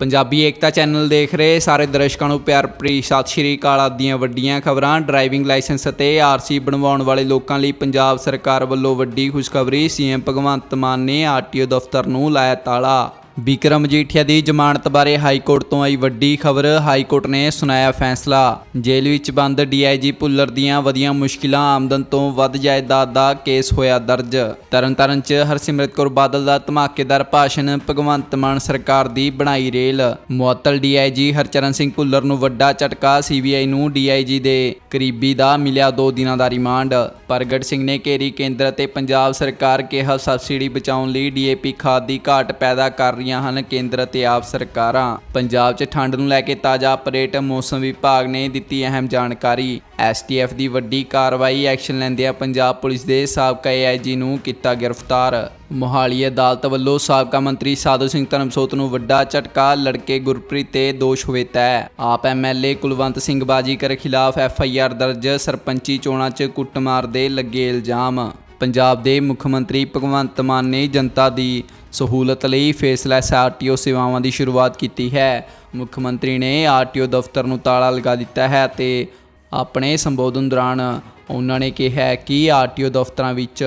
ਪੰਜਾਬੀ ਏਕਤਾ channel ਦੇਖ ਰਹੇ ਸਾਰੇ ਦਰਸ਼ਕਾਂ ਨੂੰ ਪਿਆਰ ਭਰੀ ਸਤਿ ਸ਼੍ਰੀ ਅਕਾਲ। ਆਪ ਦੀਆਂ ਵੱਡੀਆਂ ਖਬਰਾਂ, ਡਰਾਈਵਿੰਗ ਲਾਇਸੈਂਸ ਅਤੇ ਆਰਸੀ ਬਣਵਾਉਣ ਵਾਲੇ ਲੋਕਾਂ ਲਈ ਪੰਜਾਬ ਸਰਕਾਰ ਵੱਲੋਂ ਵੱਡੀ ਖੁਸ਼ਖਬਰੀ ਸੀਐਮ ਭਗਵੰਤ ਮਾਨ ਨੇ ਆਰਟੀਓ ਦਫ਼ਤਰ ਨੂੰ ਲਾਇਆ ਤਾਲਾ। ਵਿਕਰਮ ਮਜੀਠੀਆ ਦੀ ਜ਼ਮਾਨਤ ਬਾਰੇ ਹਾਈ ਕੋਰਟ ਤੋਂ ਆਈ ਵੱਡੀ ਖਬਰ ਹਾਈ ਕੋਰਟ ਨੇ ਸੁਣਾਇਆ ਫੈਸਲਾ। ਜੇਲ੍ਹ ਵਿੱਚ ਬੰਦ ਡੀਆਈਜੀ ਭੁੱਲਰ ਦੀਆਂ ਵਧੀਆਂ ਮੁਸ਼ਕਿਲਾਂ ਆਮਦਨ ਤੋਂ ਵੱਧ ਜਾਇਦਾਦ ਦਾ ਕੇਸ ਹੋਇਆ ਦਰਜ। ਤਰਨਤਾਰਨ 'ਚ ਹਰਸਿਮਰਤ ਕੌਰ ਬਾਦਲ ਦਾ ਧਮਾਕੇਦਾਰ ਭਾਸ਼ਣ, ਭਗਵੰਤ ਮਾਨ ਸਰਕਾਰ ਦੀ ਬਣਾਈ ਰੇਲ। ਮੁਅੱਤਲ ਡੀਆਈਜੀ ਹਰਚਰਨ ਸਿੰਘ ਭੁੱਲਰ ਨੂੰ ਵੱਡਾ ਝਟਕਾ ਸੀਬੀਆਈ ਨੂੰ ਡੀਆਈਜੀ ਦੇ ਕਰੀਬੀ ਦਾ ਮਿਲਿਆ 2 ਦਿਨਾਂ ਦਾ ਰਿਮਾਂਡ। ਪ੍ਰਗਟ ਸਿੰਘ ਨੇ ਘੇਰੀ ਕੇਂਦਰ ਅਤੇ ਪੰਜਾਬ ਸਰਕਾਰ ਕਿਹਾ, ਸਬਸਿਡੀ ਬਚਾਉਣ ਲਈ ਡੀਏਪੀ ਖਾਦ ਦੀ ਘਾਟ ਪੈਦਾ ਕਰ ਰਹੀਆਂ ਹਨ। ਕੇਂਦਰ ਅਤੇ ਆਪ ਸਰਕਾਰਾਂ ਪੰਜਾਬ 'ਚ ਠੰਡ ਨੂੰ ਲੈ ਕੇ ਤਾਜ਼ਾ ਅਪਡੇਟ ਮੌਸਮ ਵਿਭਾਗ ਨੇ ਦਿੱਤੀ ਅਹਿਮ ਜਾਣਕਾਰੀ। ਐਸਟੀਐਫ ਦੀ ਵੱਡੀ ਕਾਰਵਾਈ ਐਕਸ਼ਨ ਲੈਂਦਿਆਂ ਪੰਜਾਬ ਪੁਲਿਸ ਦੇ ਸਾਬਕਾ ਏਆਈਜੀ ਨੂੰ ਕੀਤਾ ਗ੍ਰਿਫਤਾਰ। ਮੋਹਾਲੀ ਅਦਾਲਤ ਵੱਲੋਂ ਸਾਬਕਾ ਮੰਤਰੀ ਸਾਧੂ ਸਿੰਘ ਧਰਮਸੋਤ ਨੂੰ ਵੱਡਾ ਝਟਕਾ, ਲੜਕੇ ਗੁਰਪ੍ਰੀਤ ਤੇ ਦੋਸ਼ ਹੋਏ ਤੈਅ ਆਪ ਐਮਐਲਏ ਕੁਲਵੰਤ ਸਿੰਘ ਬਾਜੀਕਰ ਖਿਲਾਫ ਐਫਆਈਆਰ ਦਰਜ, ਸਰਪੰਚੀ ਚੋਣਾਂ 'ਚ ਕੁੱਟਮਾਰ ਦੇ ਲੱਗੇ ਇਲਜ਼ਾਮ। ਪੰਜਾਬ ਦੇ ਮੁੱਖ ਮੰਤਰੀ ਭਗਵੰਤ ਮਾਨ ਨੇ ਜਨਤਾ ਦੀ ਸਹੂਲਤ ਲਈ ਫੇਸਲੈਸ ਆਰਟੀਓ ਸੇਵਾਵਾਂ ਦੀ ਸ਼ੁਰੂਆਤ ਕੀਤੀ ਹੈ। ਮੁੱਖ ਮੰਤਰੀ ਨੇ ਆਰਟੀਓ ਦਫ਼ਤਰ ਨੂੰ ਤਾਲਾ ਲਗਾ ਦਿੱਤਾ ਹੈ ਤੇ ਆਪਣੇ ਸੰਬੋਧਨ ਦੌਰਾਨ ਉਹਨਾਂ ਨੇ ਕਿਹਾ ਹੈ ਕਿ ਆਰਟੀਓ ਦਫ਼ਤਰਾਂ ਵਿੱਚ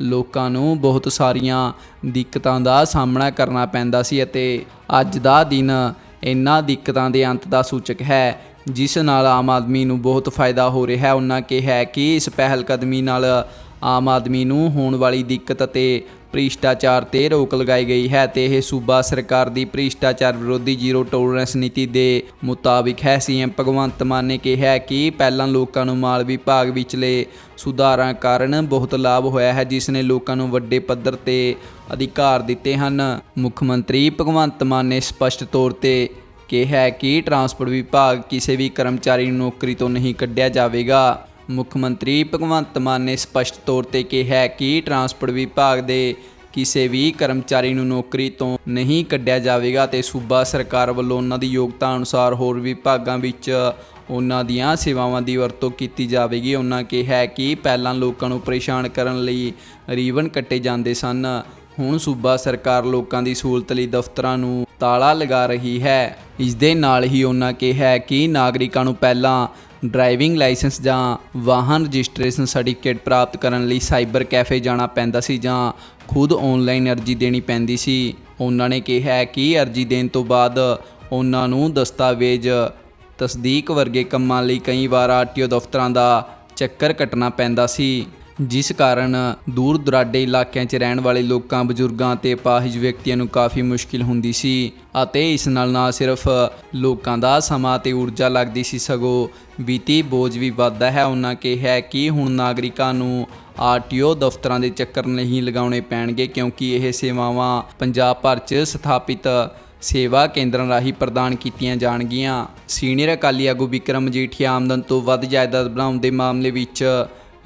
ਲੋਕਾਂ ਨੂੰ ਬਹੁਤ ਸਾਰੀਆਂ ਦਿੱਕਤਾਂ ਦਾ ਸਾਹਮਣਾ ਕਰਨਾ ਪੈਂਦਾ ਸੀ ਅਤੇ ਅੱਜ ਦਾ ਦਿਨ ਇਹਨਾਂ ਦਿੱਕਤਾਂ ਦੇ ਅੰਤ ਦਾ ਸੂਚਕ ਹੈ, ਜਿਸ ਨਾਲ ਆਮ ਆਦਮੀ ਨੂੰ ਬਹੁਤ ਫਾਇਦਾ ਹੋ ਰਿਹਾ ਹੈ। ਉਹਨਾਂ ਕਿਹਾ ਕਿ ਇਸ ਪਹਿਲ ਕਦਮੀ ਨਾਲ ਆਮ ਆਦਮੀ ਨੂੰ ਹੋਣ ਵਾਲੀ ਦਿੱਕਤ ਅਤੇ ਭ੍ਰਿਸ਼ਟਾਚਾਰ ਤੇ ਰੋਕ ਲਗਾਈ ਗਈ ਹੈ ਤੇ ਇਹ ਸੂਬਾ ਸਰਕਾਰ ਦੀ ਭ੍ਰਿਸ਼ਟਾਚਾਰ ਵਿਰੋਧੀ ਜ਼ੀਰੋ ਟੋਲਰੈਂਸ ਨੀਤੀ ਦੇ ਮੁਤਾਬਿਕ ਹੈ। ਸੀਐਮ ਭਗਵੰਤ ਮਾਨ ਨੇ ਕਿਹਾ ਕਿ ਪਹਿਲਾਂ ਲੋਕਾਂ ਨੂੰ ਮਾਲ ਵਿਭਾਗ ਵਿਚਲੇ ਸੁਧਾਰਾਂ ਕਾਰਨ ਬਹੁਤ ਲਾਭ ਹੋਇਆ ਹੈ, ਜਿਸ ਨੇ ਲੋਕਾਂ ਨੂੰ ਵੱਡੇ ਪੱਧਰ ਤੇ ਅਧਿਕਾਰ ਦਿੱਤੇ ਹਨ। ਮੁੱਖ ਮੰਤਰੀ ਭਗਵੰਤ ਮਾਨ ਨੇ ਸਪਸ਼ਟ ਤੌਰ ਤੇ ਕਿਹਾ ਕਿ ਟਰਾਂਸਪੋਰਟ ਵਿਭਾਗ ਕਿਸੇ ਵੀ ਕਰਮਚਾਰੀ ਨੂੰ ਨੌਕਰੀ ਤੋਂ ਨਹੀਂ ਕੱਢਿਆ ਜਾਵੇਗਾ। ਮੁੱਖ ਮੰਤਰੀ ਭਗਵੰਤ ਮਾਨ ਨੇ ਸਪਸ਼ਟ ਤੌਰ ਤੇ ਕਿਹਾ ਕਿ ਟਰਾਂਸਪੋਰਟ ਵਿਭਾਗ ਦੇ ਕਿਸੇ ਵੀ ਕਰਮਚਾਰੀ ਨੂੰ ਨੌਕਰੀ ਤੋਂ ਨਹੀਂ ਕੱਢਿਆ ਜਾਵੇਗਾ ਤੇ ਸੂਬਾ ਸਰਕਾਰ ਵੱਲੋਂ ਉਹਨਾਂ ਦੀ ਯੋਗਤਾ ਅਨੁਸਾਰ ਹੋਰ ਵਿਭਾਗਾਂ ਵਿੱਚ ਉਹਨਾਂ ਦੀਆਂ ਸੇਵਾਵਾਂ ਦੀ ਵਰਤੋਂ ਕੀਤੀ ਜਾਵੇਗੀ। ਉਹਨਾਂ ਕਿਹਾ ਕਿ ਪਹਿਲਾਂ ਲੋਕਾਂ ਨੂੰ ਪਰੇਸ਼ਾਨ ਕਰਨ ਲਈ ਰੀਵਨ ਕੱਟੇ ਜਾਂਦੇ ਸਨ। ਹੁਣ ਸੂਬਾ ਸਰਕਾਰ ਲੋਕਾਂ ਦੀ ਸਹੂਲਤ ਲਈ ਦਫ਼ਤਰਾਂ ਨੂੰ ਤਾਲਾ ਲਗਾ ਰਹੀ ਹੈ। ਇਸ ਦੇ ਨਾਲ ਹੀ ਉਹਨਾਂ ਕਿਹਾ ਕਿ ਨਾਗਰਿਕਾਂ ਨੂੰ ਪਹਿਲਾਂ ਡਰਾਈਵਿੰਗ ਲਾਇਸੈਂਸ ਜਾਂ ਵਾਹਨ ਰਜਿਸਟ੍ਰੇਸ਼ਨ ਸਰਟੀਫਿਕੇਟ ਪ੍ਰਾਪਤ ਕਰਨ ਲਈ ਸਾਈਬਰ ਕੈਫੇ ਜਾਣਾ ਪੈਂਦਾ ਸੀ ਜਾਂ ਖੁਦ ਆਨਲਾਈਨ ਅਰਜ਼ੀ ਦੇਣੀ ਪੈਂਦੀ ਸੀ। ਉਹਨਾਂ ਨੇ ਕਿਹਾ ਕਿ ਅਰਜ਼ੀ ਦੇਣ ਤੋਂ ਬਾਅਦ ਉਹਨਾਂ ਨੂੰ ਦਸਤਾਵੇਜ਼ ਤਸਦੀਕ ਵਰਗੇ ਕੰਮਾਂ ਲਈ ਕਈ ਵਾਰ ਆਰਟੀਓ ਦਫ਼ਤਰਾਂ ਦਾ ਚੱਕਰ ਕੱਟਣਾ ਪੈਂਦਾ ਸੀ। ਜਿਸ ਕਾਰਨ ਦੂਰ ਦੁਰਾਡੇ ਇਲਾਕਿਆਂ 'ਚ ਰਹਿਣ ਵਾਲੇ ਲੋਕਾਂ, ਬਜ਼ੁਰਗਾਂ ਤੇ ਪਾਹਿਜ ਵਿਅਕਤੀਆਂ ਨੂੰ ਕਾਫੀ ਮੁਸ਼ਕਿਲ ਹੁੰਦੀ ਸੀ ਅਤੇ ਇਸ ਨਾਲ ਨਾ ਸਿਰਫ ਲੋਕਾਂ ਦਾ ਸਮਾਂ ਤੇ ਊਰਜਾ ਲੱਗਦੀ ਸੀ, ਸਗੋਂ ਬੀਤੀ ਬੋਝ ਵੀ ਵੱਧਦਾ ਹੈ। ਉਹਨਾਂ ਕਿਹਾ ਕਿ ਹੁਣ ਨਾਗਰਿਕਾਂ ਨੂੰ ਆਰਟੀਓ ਦਫ਼ਤਰਾਂ ਦੇ ਚੱਕਰ ਨਹੀਂ ਲਗਾਉਣੇ ਪੈਣਗੇ, ਕਿਉਂਕਿ ਇਹ ਸੇਵਾਵਾਂ ਪੰਜਾਬ ਭਰ 'ਚ ਸਥਾਪਿਤ ਸੇਵਾ ਕੇਂਦਰਾਂ ਰਾਹੀਂ ਪ੍ਰਦਾਨ ਕੀਤੀਆਂ ਜਾਣਗੀਆਂ। ਸੀਨੀਅਰ ਅਕਾਲੀ ਆਗੂ ਵਿਕਰਮ ਮਜੀਠੀਆ ਆਮਦਨ ਤੋਂ ਵੱਧ ਜਾਇਦਾਦ ਬਣਾਉਣ ਦੇ ਮਾਮਲੇ ਵਿੱਚ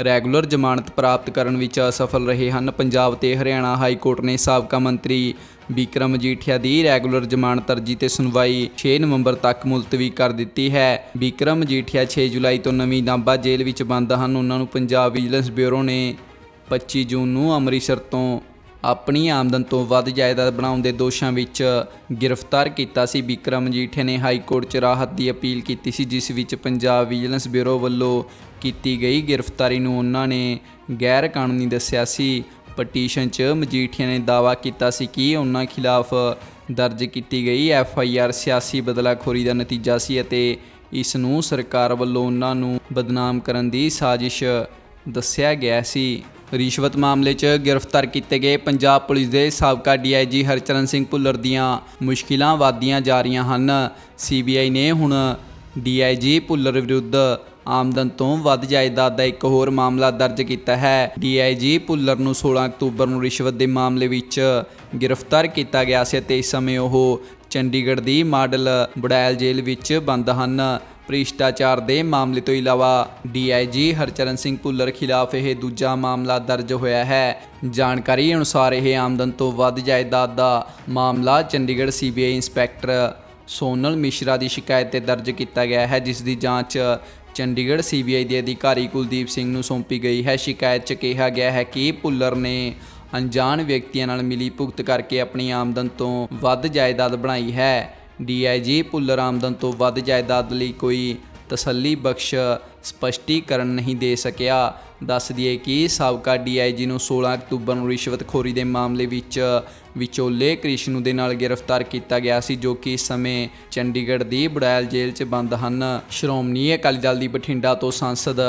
ਰੈਗੂਲਰ ਜ਼ਮਾਨਤ ਪ੍ਰਾਪਤ ਕਰਨ ਵਿੱਚ ਅਸਫਲ ਰਹੇ ਹਨ। ਪੰਜਾਬ ਤੇ ਹਰਿਆਣਾ ਹਾਈ ਕੋਰਟ ਨੇ ਸਾਬਕਾ ਮੰਤਰੀ ਵਿਕਰਮ ਮਜੀਠੀਆ ਦੀ ਰੈਗੂਲਰ ਜ਼ਮਾਨਤ ਅਰਜ਼ੀ ਤੇ ਸੁਣਵਾਈ 6 ਨਵੰਬਰ ਤੱਕ ਮੁਲਤਵੀ ਕਰ ਦਿੱਤੀ ਹੈ। ਵਿਕਰਮ ਮਜੀਠੀਆ 6 ਜੁਲਾਈ ਤੋਂ ਨਵੀਂ ਨਾਭਾ ਜੇਲ੍ਹ ਵਿੱਚ ਬੰਦ ਹਨ। ਉਹਨਾਂ ਨੂੰ ਪੰਜਾਬ ਵਿਜੀਲੈਂਸ ਬਿਊਰੋ ਨੇ 25 ਜੂਨ ਨੂੰ ਅੰਮ੍ਰਿਤਸਰ ਤੋਂ ਆਪਣੀ ਆਮਦਨ ਤੋਂ ਵੱਧ ਜਾਇਦਾਦ ਬਣਾਉਣ ਦੇ ਦੋਸ਼ਾਂ ਵਿੱਚ ਗ੍ਰਿਫਤਾਰ ਕੀਤਾ ਸੀ। ਵਿਕਰਮ ਮਜੀਠੀਆ ਨੇ ਹਾਈ ਕੋਰਟ 'ਚ ਰਾਹਤ ਦੀ ਅਪੀਲ ਕੀਤੀ ਸੀ, ਜਿਸ ਵਿੱਚ ਪੰਜਾਬ ਵਿਜੀਲੈਂਸ ਬਿਊਰੋ ਵੱਲੋਂ ਕੀਤੀ ਗਈ ਗ੍ਰਿਫਤਾਰੀ ਨੂੰ ਉਹਨਾਂ ਨੇ ਗੈਰ ਕਾਨੂੰਨੀ ਦੱਸਿਆ ਸੀ। ਪਟੀਸ਼ਨ 'ਚ ਮਜੀਠੀਆ ਨੇ ਦਾਅਵਾ ਕੀਤਾ ਸੀ ਕਿ ਉਹਨਾਂ ਖਿਲਾਫ ਦਰਜ ਕੀਤੀ ਗਈ ਐਫ ਆਈ ਆਰ ਸਿਆਸੀ ਬਦਲਾਖੋਰੀ ਦਾ ਨਤੀਜਾ ਸੀ ਅਤੇ ਇਸ ਨੂੰ ਸਰਕਾਰ ਵੱਲੋਂ ਉਹਨਾਂ ਨੂੰ ਬਦਨਾਮ ਕਰਨ ਦੀ ਸਾਜ਼ਿਸ਼ ਦੱਸਿਆ ਗਿਆ ਸੀ। ਰਿਸ਼ਵਤ ਮਾਮਲੇ 'ਚ ਗ੍ਰਿਫਤਾਰ ਕੀਤੇ ਗਏ ਪੰਜਾਬ ਪੁਲਿਸ ਦੇ ਸਾਬਕਾ ਡੀਆਈਜੀ ਹਰਚਰਨ ਸਿੰਘ ਭੁੱਲਰ ਦੀਆਂ ਮੁਸ਼ਕਿਲਾਂ ਵਧਦੀਆਂ ਜਾ ਰਹੀਆਂ ਹਨ। ਸੀਬੀਆਈ ਨੇ ਹੁਣ ਡੀਆਈਜੀ ਭੁੱਲਰ ਵਿਰੁੱਧ ਆਮਦਨ ਤੋਂ ਵੱਧ ਜਾਇਦਾਦ ਦਾ ਇੱਕ ਹੋਰ ਮਾਮਲਾ ਦਰਜ ਕੀਤਾ ਹੈ। ਡੀਆਈਜੀ ਭੁੱਲਰ ਨੂੰ 16 ਅਕਤੂਬਰ ਨੂੰ ਰਿਸ਼ਵਤ ਦੇ ਮਾਮਲੇ ਵਿੱਚ ਗ੍ਰਿਫਤਾਰ ਕੀਤਾ ਗਿਆ ਸੀ ਅਤੇ ਇਸ ਸਮੇਂ ਉਹ ਚੰਡੀਗੜ੍ਹ ਦੀ ਮਾਡਲ ਬੁੜੈਲ ਜੇਲ੍ਹ ਵਿੱਚ ਬੰਦ ਹਨ। ਭ੍ਰਿਸ਼ਟਾਚਾਰ ਦੇ ਮਾਮਲੇ ਤੋਂ ਇਲਾਵਾ ਡੀਆਈਜੀ ਹਰਚਰਨ ਸਿੰਘ ਭੁੱਲਰ ਖਿਲਾਫ ਇਹ ਦੂਜਾ ਮਾਮਲਾ ਦਰਜ ਹੋਇਆ ਹੈ। ਜਾਣਕਾਰੀ ਅਨੁਸਾਰ ਇਹ ਆਮਦਨ ਤੋਂ ਵੱਧ ਜਾਇਦਾਦ ਦਾ ਮਾਮਲਾ ਚੰਡੀਗੜ੍ਹ ਸੀਬੀਆਈ ਇੰਸਪੈਕਟਰ ਸੋਨਲ ਮਿਸ਼ਰਾ ਦੀ ਸ਼ਿਕਾਇਤ ਤੇ ਦਰਜ ਕੀਤਾ ਗਿਆ ਹੈ, ਜਿਸ ਦੀ ਜਾਂਚ ਚੰਡੀਗੜ੍ਹ ਸੀਬੀਆਈ ਦੇ ਅਧਿਕਾਰੀ ਕੁਲਦੀਪ ਸਿੰਘ ਨੂੰ ਸੌਂਪੀ ਗਈ ਹੈ। ਸ਼ਿਕਾਇਤ 'ਚ ਕਿਹਾ ਗਿਆ ਹੈ ਕਿ ਭੁੱਲਰ ਨੇ ਅਣਜਾਣ ਵਿਅਕਤੀਆਂ ਨਾਲ ਮਿਲੀ ਭੁਗਤ ਕਰਕੇ ਆਪਣੀ ਆਮਦਨ ਤੋਂ ਵੱਧ ਜਾਇਦਾਦ ਬਣਾਈ ਹੈ। ਡੀਆਈਜੀ ਭੁੱਲਰ ਆਮਦਨ ਤੋਂ ਵੱਧ ਜਾਇਦਾਦ ਲਈ ਕੋਈ ਤਸੱਲੀ ਬਖਸ਼ ਸਪਸ਼ਟੀਕਰਨ ਨਹੀਂ ਦੇ ਸਕਿਆ। ਦੱਸ ਦਈਏ ਕਿ ਸਾਬਕਾ ਡੀਆਈਜੀ ਨੂੰ 16 ਅਕਤੂਬਰ ਨੂੰ ਰਿਸ਼ਵਤਖੋਰੀ ਦੇ ਮਾਮਲੇ ਵਿੱਚ ਵਿਚੋਲੇ ਕ੍ਰਿਸ਼ਨੂ ਦੇ ਨਾਲ ਗ੍ਰਿਫਤਾਰ ਕੀਤਾ ਗਿਆ ਸੀ, ਜੋ ਕਿ ਇਸ ਸਮੇਂ ਚੰਡੀਗੜ੍ਹ ਦੀ ਬੁੜੈਲ ਜੇਲ੍ਹ 'ਚ ਬੰਦ ਹਨ। ਸ਼੍ਰੋਮਣੀ ਅਕਾਲੀ ਦਲ ਦੀ ਬਠਿੰਡਾ ਤੋਂ ਸੰਸਦ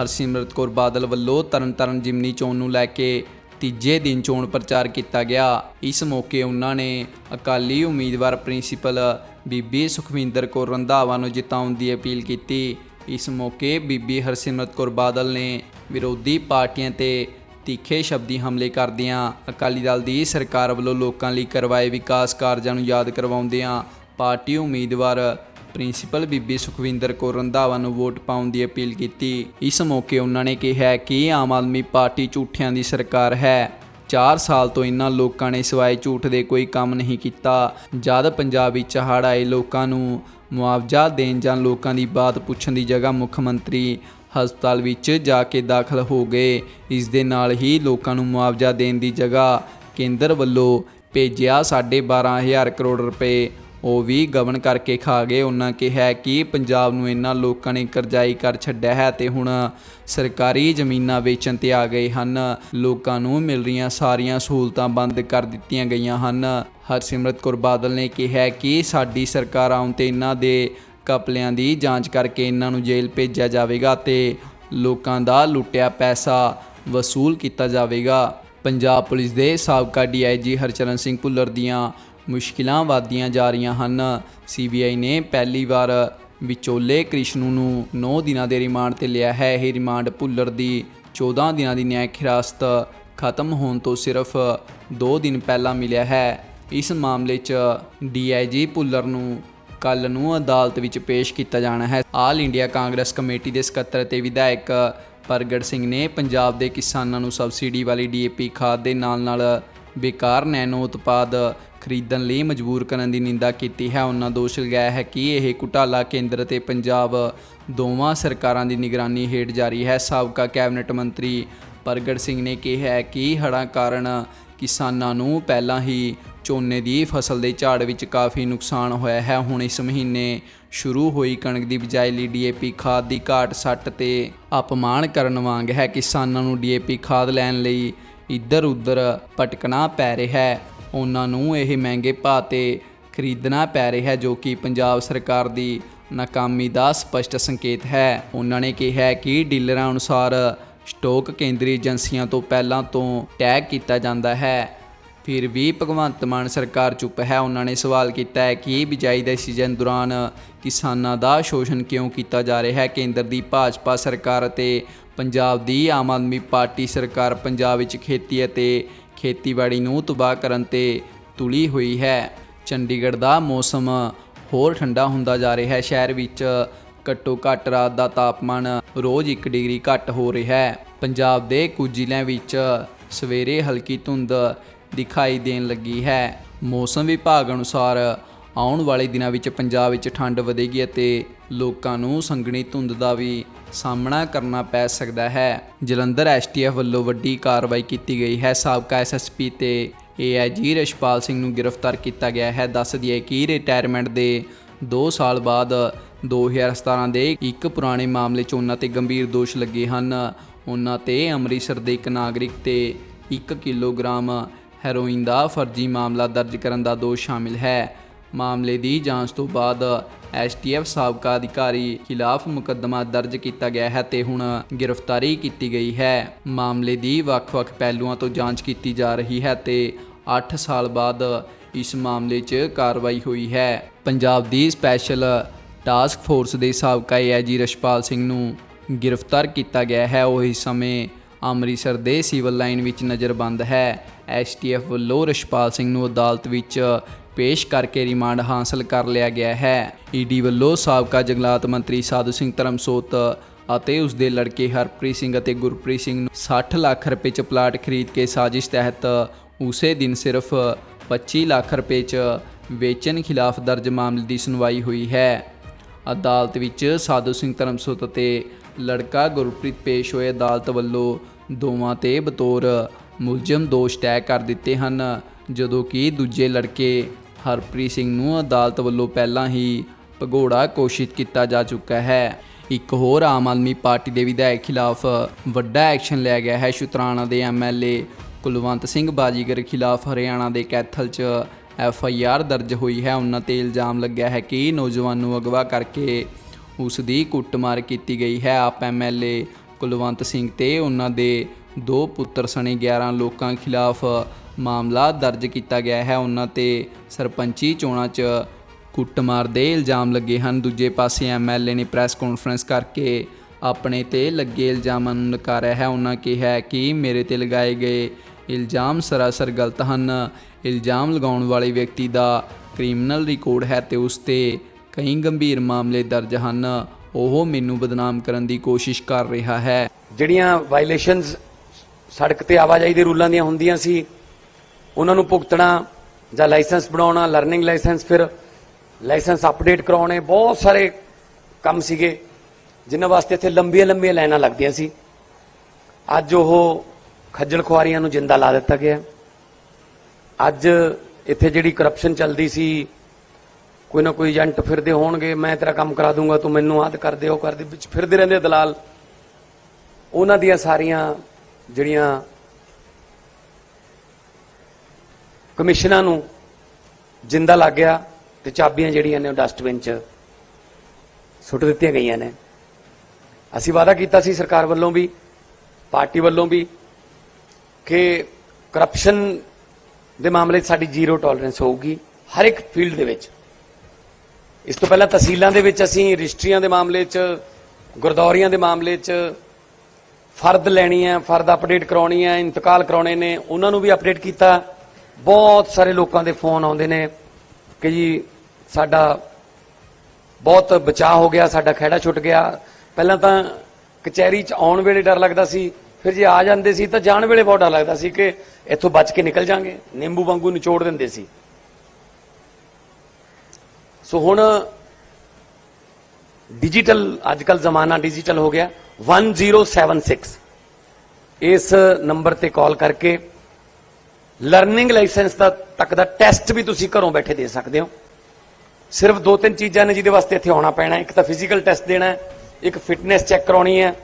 ਹਰਸਿਮਰਤ ਕੌਰ ਬਾਦਲ ਵੱਲੋਂ ਤਰਨਤਾਰਨ ਜਿਮਨੀ ਚੋਣ ਨੂੰ ਲੈ ਕੇ ਤੀਜੇ ਦਿਨ ਚੋਣ ਪ੍ਰਚਾਰ ਕੀਤਾ ਗਿਆ। ਇਸ ਮੌਕੇ ਉਹਨਾਂ ਨੇ ਅਕਾਲੀ ਉਮੀਦਵਾਰ ਪ੍ਰਿੰਸੀਪਲ ਬੀਬੀ ਸੁਖਵਿੰਦਰ ਕੌਰ ਰੰਧਾਵਾ ਨੂੰ ਜਿਤਾਉਣ ਦੀ ਅਪੀਲ ਕੀਤੀ। ਇਸ ਮੌਕੇ ਬੀਬੀ ਹਰਸਿਮਰਤ ਕੌਰ ਬਾਦਲ ਨੇ ਵਿਰੋਧੀ ਪਾਰਟੀਆਂ ਤੇ ਤਿੱਖੇ ਸ਼ਬਦੀ ਹਮਲੇ ਕਰਦਿਆਂ ਅਕਾਲੀ ਦਲ ਦੀ ਸਰਕਾਰ ਵੱਲੋਂ ਲੋਕਾਂ ਲਈ ਕਰਵਾਏ ਵਿਕਾਸ ਕਾਰਜਾਂ ਨੂੰ ਯਾਦ ਕਰਵਾਉਂਦਿਆਂ ਪਾਰਟੀ ਉਮੀਦਵਾਰ ਪ੍ਰਿੰਸੀਪਲ ਬੀਬੀ ਸੁਖਵਿੰਦਰ ਕੌਰ ਰੰਧਾਵਾ ਨੂੰ ਵੋਟ ਪਾਉਣ ਦੀ ਅਪੀਲ ਕੀਤੀ। ਇਸ ਮੌਕੇ ਉਹਨਾਂ ਨੇ ਕਿਹਾ ਕਿ ਆਮ ਆਦਮੀ ਪਾਰਟੀ ਝੂਠਿਆਂ ਦੀ ਸਰਕਾਰ ਹੈ। 4 ਸਾਲ ਤੋਂ ਇਨ੍ਹਾਂ ਲੋਕਾਂ ਨੇ ਸਿਵਾਏ ਝੂਠ ਦੇ ਕੋਈ ਕੰਮ ਨਹੀਂ ਕੀਤਾ। ਜਦ ਪੰਜਾਬ ਵਿੱਚ ਹੜ੍ਹ ਆਏ ਲੋਕਾਂ ਨੂੰ ਮੁਆਵਜ਼ਾ ਦੇਣ ਜਾਂ ਲੋਕਾਂ ਦੀ ਬਾਤ ਪੁੱਛਣ ਦੀ ਜਗ੍ਹਾ ਮੁੱਖ ਮੰਤਰੀ ਹਸਪਤਾਲ ਵਿੱਚ ਜਾ ਕੇ ਦਾਖਲ ਹੋ ਗਏ, ਇਸ ਦੇ ਨਾਲ ਹੀ ਲੋਕਾਂ ਨੂੰ ਮੁਆਵਜ਼ਾ ਦੇਣ ਦੀ ਜਗ੍ਹਾ ਕੇਂਦਰ ਵੱਲੋਂ ਭੇਜਿਆ 12500 ਕਰੋੜ ਰੁਪਏ। ਉਹ ਵੀ ਗਵਨ ਕਰਕੇ ਖਾ ਗਏ। ਉਹਨਾਂ ਕਿਹਾ ਕਿ ਪੰਜਾਬ ਨੂੰ ਇਹਨਾਂ ਲੋਕਾਂ ਨੇ ਕਰਜ਼ਾਈ ਕਰ ਛੱਡਿਆ ਹੈ ਤੇ ਹੁਣ ਸਰਕਾਰੀ ਜ਼ਮੀਨਾਂ ਵੇਚਣ ਤੇ ਆ ਗਏ ਹਨ। ਲੋਕਾਂ ਨੂੰ ਮਿਲ ਰਹੀਆਂ ਸਾਰੀਆਂ ਸਹੂਲਤਾਂ ਬੰਦ ਕਰ ਦਿੱਤੀਆਂ ਗਈਆਂ ਹਨ। ਹਰਸਿਮਰਤ ਕੌਰ ਬਾਦਲ ਨੇ ਕਿਹਾ ਕਿ ਸਾਡੀ ਸਰਕਾਰ ਆਉਣ ਤੇ ਇਹਨਾਂ ਦੇ ਕਪਲਿਆਂ ਦੀ ਜਾਂਚ ਕਰਕੇ ਇਹਨਾਂ ਨੂੰ ਜੇਲ੍ਹ ਭੇਜਿਆ ਜਾਵੇਗਾ ਤੇ ਲੋਕਾਂ ਦਾ ਲੁੱਟਿਆ ਪੈਸਾ ਵਸੂਲ ਕੀਤਾ ਜਾਵੇਗਾ। ਪੰਜਾਬ ਪੁਲਿਸ ਦੇ ਸਾਬਕਾ ਡੀਆਈਜੀ ਹਰਚਰਨ ਸਿੰਘ ਭੁੱਲਰ ਦੀਆਂ ਮੁਸ਼ਕਿਲਾਂ ਵਧਦੀਆਂ ਜਾ ਰਹੀਆਂ ਹਨ। ਸੀਬੀਆਈ ਨੇ ਪਹਿਲੀ ਵਾਰ ਵਿਚੋਲੇ ਕ੍ਰਿਸ਼ਨੂ ਨੂੰ 9 ਦਿਨਾਂ ਦੇ ਰਿਮਾਂਡ ਤੇ ਲਿਆ ਹੈ। ਇਹ ਰਿਮਾਂਡ ਭੁੱਲਰ ਦੀ 14 ਦਿਨਾਂ ਦੀ ਨਿਆਇਕ ਹਿਰਾਸਤ ਖਤਮ ਹੋਣ ਤੋਂ ਸਿਰਫ 2 ਦਿਨ ਪਹਿਲਾਂ ਮਿਲਿਆ ਹੈ। ਇਸ ਮਾਮਲੇ 'ਚ ਡੀਆਈਜੀ ਭੁੱਲਰ ਨੂੰ ਕੱਲ ਨੂੰ ਅਦਾਲਤ ਵਿੱਚ ਪੇਸ਼ ਕੀਤਾ ਜਾਣਾ ਹੈ। ਆਲ ਇੰਡੀਆ ਕਾਂਗਰਸ ਕਮੇਟੀ ਦੇ ਸਕੱਤਰ ਤੇ ਵਿਧਾਇਕ ਪ੍ਰਗਟ ਸਿੰਘ ਨੇ ਪੰਜਾਬ ਦੇ ਕਿਸਾਨਾਂ ਨੂੰ ਸਬਸਿਡੀ ਵਾਲੀ ਡੀਏਪੀ ਖਾਦ ਦੇ ਨਾਲ-ਨਾਲ ਬੇਕਾਰ ਨੈਨੋ ਉਤਪਾਦ ਖਰੀਦਣ ਲਈ ਮਜਬੂਰ ਕਰਨ ਦੀ ਨਿੰਦਾ ਕੀਤੀ ਹੈ। ਉਹਨਾਂ ਦੋਸ਼ ਲਗਾਇਆ ਹੈ ਕਿ ਇਹ ਘੁਟਾਲਾ ਕੇਂਦਰ ਤੇ ਪੰਜਾਬ ਦੋਵਾਂ ਸਰਕਾਰਾਂ ਦੀ ਨਿਗਰਾਨੀ ਹੇਠ ਜਾਰੀ ਹੈ। ਸਾਬਕਾ ਕੈਬਨਿਟ ਮੰਤਰੀ ਪ੍ਰਗਟ ਸਿੰਘ ਨੇ ਕਿਹਾ ਹੈ ਕਿ ਹੜ੍ਹਾਂ ਕਾਰਨ ਕਿਸਾਨਾਂ ਨੂੰ ਪਹਿਲਾਂ ਹੀ ਝੋਨੇ ਦੀ ਫਸਲ ਦੇ ਝਾੜ ਵਿੱਚ ਕਾਫੀ ਨੁਕਸਾਨ ਹੋਇਆ ਹੈ। ਹੁਣ ਇਸ ਮਹੀਨੇ ਸ਼ੁਰੂ ਹੋਈ ਕਣਕ ਦੀ ਬਿਜਾਈ ਲਈ ਡੀਏਪੀ ਖਾਦ ਦੀ ਘਾਟ ਸੱਟ ਤੇ ਅਪਮਾਨ ਕਰਨ ਵਾਂਗ ਹੈ। ਕਿਸਾਨਾਂ ਨੂੰ ਡੀਏਪੀ ਖਾਦ ਲੈਣ ਲਈ ਇੱਧਰ ਉੱਧਰ ਭਟਕਣਾ ਪੈ ਰਿਹਾ ਹੈ। ਉਹਨਾਂ ਨੂੰ ਇਹ ਮਹਿੰਗੇ ਭਾਅ ਤੇ ਖਰੀਦਣਾ ਪੈ ਰਿਹਾ ਹੈ, ਜੋ ਕਿ ਪੰਜਾਬ ਸਰਕਾਰ ਦੀ ਨਾਕਾਮੀ ਦਾ ਸਪਸ਼ਟ ਸੰਕੇਤ ਹੈ। ਉਹਨਾਂ ਨੇ ਕਿਹਾ ਕਿ ਡੀਲਰਾਂ ਅਨੁਸਾਰ ਸਟਾਕ ਕੇਂਦਰੀ ਏਜੰਸੀਆਂ ਤੋਂ ਪਹਿਲਾਂ ਤੋਂ ਟੈਗ ਕੀਤਾ ਜਾਂਦਾ ਹੈ। ਫਿਰ ਵੀ ਭਗਵੰਤ ਮਾਨ ਸਰਕਾਰ ਚੁੱਪ ਹੈ। ਉਹਨਾਂ ਨੇ ਸਵਾਲ ਕੀਤਾ ਹੈ ਕਿ ਬਿਜਾਈ ਦੇ ਸੀਜ਼ਨ ਦੌਰਾਨ ਕਿਸਾਨਾਂ ਦਾ ਸ਼ੋਸ਼ਣ ਕਿਉਂ ਕੀਤਾ ਜਾ ਰਿਹਾ ਹੈ? ਕੇਂਦਰ ਦੀ ਭਾਜਪਾ ਸਰਕਾਰ ਅਤੇ ਪੰਜਾਬ ਦੀ ਆਮ ਆਦਮੀ ਪਾਰਟੀ ਸਰਕਾਰ ਪੰਜਾਬ ਵਿੱਚ ਖੇਤੀ ਅਤੇ ਖੇਤੀਬਾੜੀ ਨੂੰ ਤਬਾਹ ਕਰਨ ਤੇ ਤੁਲੀ ਹੋਈ ਹੈ। ਚੰਡੀਗੜ੍ਹ ਦਾ ਮੌਸਮ ਹੋਰ ਠੰਡਾ ਹੁੰਦਾ ਜਾ ਰਿਹਾ ਹੈ। ਸ਼ਹਿਰ ਵਿੱਚ ਘੱਟੋ ਘੱਟ ਰਾਤ ਦਾ ਤਾਪਮਾਨ ਰੋਜ਼ 1 ਡਿਗਰੀ ਘੱਟ ਹੋ ਰਿਹਾ ਹੈ। ਪੰਜਾਬ ਦੇ ਕੁਝ ਜ਼ਿਲ੍ਹਿਆਂ ਵਿੱਚ ਸਵੇਰੇ ਹਲਕੀ ਧੁੰਦ ਦਿਖਾਈ ਦੇਣ ਲੱਗੀ ਹੈ। ਮੌਸਮ ਵਿਭਾਗ ਅਨੁਸਾਰ ਆਉਣ ਵਾਲੇ ਦਿਨਾਂ ਵਿੱਚ ਪੰਜਾਬ ਵਿੱਚ ਠੰਡ ਵਧੇਗੀ ਅਤੇ ਲੋਕਾਂ ਨੂੰ ਸੰਘਣੀ ਧੁੰਦ ਦਾ ਵੀ ਸਾਹਮਣਾ ਕਰਨਾ ਪੈ ਸਕਦਾ ਹੈ। ਜਲੰਧਰ ਐਸਟੀਐਫ ਵੱਲੋਂ ਵੱਡੀ ਕਾਰਵਾਈ ਕੀਤੀ ਗਈ ਹੈ। ਸਾਬਕਾ ਐਸਐਸਪੀ ਤੇ ਏਆਈਜੀ ਰਸ਼ਪਾਲ ਸਿੰਘ ਨੂੰ ਗ੍ਰਿਫਤਾਰ ਕੀਤਾ ਗਿਆ ਹੈ। ਦੱਸ ਦਈਏ ਕਿ ਰਿਟਾਇਰਮੈਂਟ ਦੇ 2 ਸਾਲ ਬਾਅਦ 2017 ਦੇ ਇੱਕ ਪੁਰਾਣੇ ਮਾਮਲੇ 'ਚ ਉਹਨਾਂ ਤੇ ਗੰਭੀਰ ਦੋਸ਼ ਲੱਗੇ ਹਨ। ਉਹਨਾਂ ਤੇ ਅੰਮ੍ਰਿਤਸਰ ਦੇ ਇੱਕ ਨਾਗਰਿਕ ਤੇ 1 ਕਿਲੋਗ੍ਰਾਮ ਹੈਰੋਇਨ ਦਾ ਫਰਜ਼ੀ ਮਾਮਲਾ ਦਰਜ ਕਰਨ ਦਾ ਦੋਸ਼ ਸ਼ਾਮਿਲ ਹੈ। ਮਾਮਲੇ ਦੀ ਜਾਂਚ ਤੋਂ ਬਾਅਦ ਐਸਟੀਐਫ ਸਾਬਕਾ ਅਧਿਕਾਰੀ ਖਿਲਾਫ ਮੁਕੱਦਮਾ ਦਰਜ ਕੀਤਾ ਗਿਆ ਹੈ ਤੇ ਹੁਣ ਗ੍ਰਿਫਤਾਰੀ ਕੀਤੀ ਗਈ ਹੈ। ਮਾਮਲੇ ਦੀ ਵੱਖ-ਵੱਖ ਪਹਿਲੂਆਂ ਤੋਂ ਜਾਂਚ ਕੀਤੀ ਜਾ ਰਹੀ ਹੈ ਤੇ 8 ਸਾਲ ਬਾਅਦ ਇਸ ਮਾਮਲੇ 'ਚ ਕਾਰਵਾਈ ਹੋਈ ਹੈ। ਪੰਜਾਬ ਦੀ ਸਪੈਸ਼ਲ ਟਾਸਕ ਫੋਰਸ ਦੇ ਸਾਬਕਾ ਏਆਈਜੀ ਰਸ਼ਪਾਲ ਸਿੰਘ ਨੂੰ ਗ੍ਰਿਫਤਾਰ ਕੀਤਾ ਗਿਆ ਹੈ। ਉਹ ਇਸ ਸਮੇਂ ਅੰਮ੍ਰਿਤਸਰ ਦੇ ਸਿਵਲ ਲਾਈਨ ਵਿੱਚ ਨਜ਼ਰਬੰਦ ਹੈ। ਐਸਟੀਐਫ ਵੱਲੋਂ ਰਸ਼ਪਾਲ ਸਿੰਘ ਨੂੰ ਅਦਾਲਤ ਵਿੱਚ ਪੇਸ਼ ਕਰਕੇ ਰਿਮਾਂਡ ਹਾਸਲ ਕਰ ਲਿਆ ਗਿਆ ਹੈ। ਈਡੀ ਵੱਲੋਂ ਸਾਬਕਾ ਜੰਗਲਾਤ ਮੰਤਰੀ ਸਾਧੂ ਸਿੰਘ ਧਰਮਸੋਤ ਅਤੇ ਉਸ ਦੇ ਲੜਕੇ ਹਰਪ੍ਰੀਤ ਸਿੰਘ ਅਤੇ ਗੁਰਪ੍ਰੀਤ ਸਿੰਘ ਨੂੰ 60 ਲੱਖ ਰੁਪਏ ਚ ਪਲਾਟ ਖਰੀਦ ਕੇ ਸਾਜ਼ਿਸ਼ ਤਹਿਤ ਉਸੇ ਦਿਨ ਸਿਰਫ 25 ਲੱਖ ਰੁਪਏ ਚ ਵੇਚਣ ਖਿਲਾਫ ਦਰਜ ਮਾਮਲੇ ਦੀ ਸੁਣਵਾਈ ਹੋਈ ਹੈ। ਅਦਾਲਤ ਵਿੱਚ ਸਾਧੂ ਸਿੰਘ ਧਰਮਸੋਤ ਅਤੇ ਲੜਕਾ ਗੁਰਪ੍ਰੀਤ ਪੇਸ਼ ਹੋਏ ਅਦਾਲਤ ਵੱਲੋਂ ਦੋਵਾਂ ਤੇ ਬਤੌਰ ਮੁਲਜ਼ਮ ਦੋਸ਼ ਤੈਅ ਕਰ ਦਿੱਤੇ ਹਨ, ਜਦੋਂ ਕਿ ਦੂਜੇ ਲੜਕੇ ਹਰਪ੍ਰੀਤ ਸਿੰਘ ਨੂੰ ਅਦਾਲਤ ਵੱਲੋਂ ਪਹਿਲਾਂ ਹੀ ਭਗੌੜਾ ਘੋਸ਼ਿਤ ਕੀਤਾ ਜਾ ਚੁੱਕਾ ਹੈ। ਇੱਕ ਹੋਰ ਆਮ ਆਦਮੀ ਪਾਰਟੀ ਦੇ ਵਿਧਾਇਕ ਖਿਲਾਫ ਵੱਡਾ ਐਕਸ਼ਨ ਲਿਆ ਗਿਆ ਹੈ। ਸ਼ੁਤਰਾਣਾ ਦੇ ਐਮਐਲਏ ਕੁਲਵੰਤ ਸਿੰਘ ਬਾਜੀਗਰ ਖਿਲਾਫ ਹਰਿਆਣਾ ਦੇ ਕੈਥਲ 'ਚ ਐਫ ਆਈ ਆਰ ਦਰਜ ਹੋਈ ਹੈ। ਉਹਨਾਂ ਤੇ ਇਲਜ਼ਾਮ ਲੱਗਿਆ ਹੈ ਕਿ ਨੌਜਵਾਨ ਨੂੰ ਅਗਵਾ ਕਰਕੇ ਉਸ ਦੀ ਕੁੱਟਮਾਰ ਕੀਤੀ ਗਈ ਹੈ। ਆਪ ਐਮਐਲਏ ਕੁਲਵੰਤ ਸਿੰਘ ਤੇ ਉਹਨਾਂ ਦੇ ਦੋ ਪੁੱਤਰ ਸਣੇ 11 ਲੋਕਾਂ ਖਿਲਾਫ ਮਾਮਲਾ ਦਰਜ ਕੀਤਾ ਗਿਆ ਹੈ। ਉਹਨਾਂ ਤੇ ਸਰਪੰਚੀ ਚੋਣਾਂ 'ਚ ਕੁੱਟਮਾਰ ਦੇ ਇਲਜ਼ਾਮ ਲੱਗੇ ਹਨ। ਦੂਜੇ ਪਾਸੇ ਐਮਐਲਏ ਨੇ ਪ੍ਰੈਸ ਕਾਨਫਰੰਸ ਕਰਕੇ ਆਪਣੇ ਤੇ ਲੱਗੇ ਇਲਜ਼ਾਮਾਂ ਨੂੰ ਨਕਾਰਿਆ ਹੈ। ਉਹਨਾਂ ਕਿਹਾ ਕਿ ਮੇਰੇ ਤੇ ਲਗਾਏ ਗਏ ਇਲਜ਼ਾਮ ਸਰਾਸਰ ਗਲਤ ਹਨ। ਇਲਜ਼ਾਮ ਲਗਾਉਣ ਵਾਲੇ ਵਿਅਕਤੀ ਦਾ ਕ੍ਰਿਮੀਨਲ ਰਿਕਾਰਡ ਹੈ ਤੇ ਉਸ ਤੇ ਕਈ ਗੰਭੀਰ ਮਾਮਲੇ ਦਰਜ ਹਨ। ਉਹ ਮੈਨੂੰ ਬਦਨਾਮ ਕਰਨ ਦੀ ਕੋਸ਼ਿਸ਼ ਕਰ ਰਿਹਾ ਹੈ। ਜਿਹੜੀਆਂ ਵਾਇਲੇਸ਼ਨਸ ਸੜਕ ਤੇ ਆਵਾਜਾਈ ਦੇ ਰੂਲਾਂ ਦੀਆਂ ਹੁੰਦੀਆਂ ਸੀ। ਉਹਨਾਂ ਨੂੰ ਭੁਗਤਣਾ ਜਾਂ ਲਾਇਸੈਂਸ ਬਣਾਉਣਾ ਲਰਨਿੰਗ ਲਾਇਸੈਂਸ ਫਿਰ ਲਾਇਸੈਂਸ ਅਪਡੇਟ ਕਰਾਉਣੇ, ਬਹੁਤ ਸਾਰੇ ਕੰਮ ਸੀਗੇ, ਜਿਨ੍ਹਾਂ ਵਾਸਤੇ ਇੱਥੇ ਲੰਬੀਆਂ ਲੰਬੀਆਂ ਲਾਈਨਾਂ ਲੱਗਦੀਆਂ ਸੀ। ਅੱਜ ਉਹ ਖੱਜਲ ਖੁਆਰੀਆਂ ਨੂੰ ਜਿੰਦਾ ਲਾ ਦਿੱਤਾ ਗਿਆ। ਅੱਜ ਇੱਥੇ ਜਿਹੜੀ ਕਰਪਸ਼ਨ ਚੱਲਦੀ ਸੀ, ਕੋਈ ਨਾ ਕੋਈ ਏਜੰਟ ਫਿਰਦੇ ਹੋਣਗੇ, ਮੈਂ ਤੇਰਾ ਕੰਮ ਕਰਾ ਦੂੰਗਾ, ਤੂੰ ਮੈਨੂੰ ਆਦ ਕਰਦੇ ਉਹ ਕਰਦੇ ਵਿੱਚ ਫਿਰਦੇ ਰਹਿੰਦੇ ਦਲਾਲ। ਉਹਨਾਂ ਦੀਆਂ ਸਾਰੀਆਂ ਜਿਹੜੀਆਂ ਕਮਿਸ਼ਨਾਂ ਨੂੰ ਜਿੰਦਾ ਲੱਗ ਗਿਆ ਤੇ ਚਾਬੀਆਂ ਜਿਹੜੀਆਂ ਨੇ ਉਹ ਡਸਟਬਿਨ 'ਚ ਸੁੱਟ ਦਿੱਤੀਆਂ ਗਈਆਂ ਨੇ। ਅਸੀਂ ਵਾਅਦਾ ਕੀਤਾ ਸੀ ਸਰਕਾਰ ਵੱਲੋਂ ਵੀ, ਪਾਰਟੀ ਵੱਲੋਂ ਵੀ ਕਿ ਕਰਪਸ਼ਨ ਦੇ ਮਾਮਲੇ 'ਚ ਸਾਡੀ ਜ਼ੀਰੋ ਟੋਲਰੈਂਸ ਹੋਊਗੀ ਹਰ ਇੱਕ ਫੀਲਡ ਦੇ ਵਿੱਚ। ਇਸ ਤੋਂ ਪਹਿਲਾਂ ਤਹਿਸੀਲਾਂ ਦੇ ਵਿੱਚ ਅਸੀਂ ਰਜਿਸਟਰੀਆਂ ਦੇ ਮਾਮਲੇ 'ਚ, ਗੁਰਦੌਰੀਆਂ ਦੇ ਮਾਮਲੇ 'ਚ ਫਰਦ ਲੈਣੀ ਹੈ, ਫਰਦ ਅਪਡੇਟ ਕਰਾਉਣੀ ਹੈ, ਇੰਤਕਾਲ ਕਰਾਉਣੇ ਨੇ, ਉਹਨਾਂ ਨੂੰ ਵੀ ਅਪਡੇਟ ਕੀਤਾ। ਬਹੁਤ ਸਾਰੇ ਲੋਕਾਂ ਦੇ ਫੋਨ ਆਉਂਦੇ ਨੇ ਕਿ ਜੀ ਸਾਡਾ ਬਹੁਤ ਬਚਾਅ ਹੋ ਗਿਆ, ਸਾਡਾ ਖਹਿੜਾ ਛੁੱਟ ਗਿਆ। ਪਹਿਲਾਂ ਤਾਂ ਕਚਹਿਰੀ 'ਚ ਆਉਣ ਵੇਲੇ ਡਰ ਲੱਗਦਾ ਸੀ, ਫਿਰ ਜੇ ਆ ਜਾਂਦੇ ਸੀ ਤਾਂ ਜਾਣ ਵੇਲੇ ਬਹੁਤ ਡਰ ਲੱਗਦਾ ਸੀ ਕਿ ਇੱਥੋਂ ਬਚ ਕੇ ਨਿਕਲ ਜਾਾਂਗੇ, ਨਿੰਬੂ ਵਾਂਗੂ ਨਿਚੋੜ ਦਿੰਦੇ ਸੀ। ਸੋ ਹੁਣ ਡਿਜੀਟਲ ਅੱਜਕੱਲ ਜ਼ਮਾਨਾ ਡਿਜੀਟਲ ਹੋ ਗਿਆ। 1076 ਇਸ ਨੰਬਰ ਤੇ ਕਾਲ ਕਰਕੇ ਲਰਨਿੰਗ ਲਾਇਸੈਂਸ ਦਾ ਤੱਕ ਦਾ ਟੈਸਟ ਵੀ ਤੁਸੀਂ ਘਰੋਂ ਬੈਠੇ ਦੇ ਸਕਦੇ ਹੋ। ਸਿਰਫ ਦੋ ਤਿੰਨ ਚੀਜ਼ਾਂ ਨੇ ਜਿਹਦੇ ਵਾਸਤੇ ਇੱਥੇ ਆਉਣਾ ਪੈਣਾ ਇੱਕ ਤਾਂ ਫਿਜ਼ੀਕਲ ਟੈਸਟ ਦੇਣਾ ਹੈ, ਇੱਕ ਫਿਟਨੈਸ ਚੈੱਕ ਕਰਾਉਣੀ ਹੈ।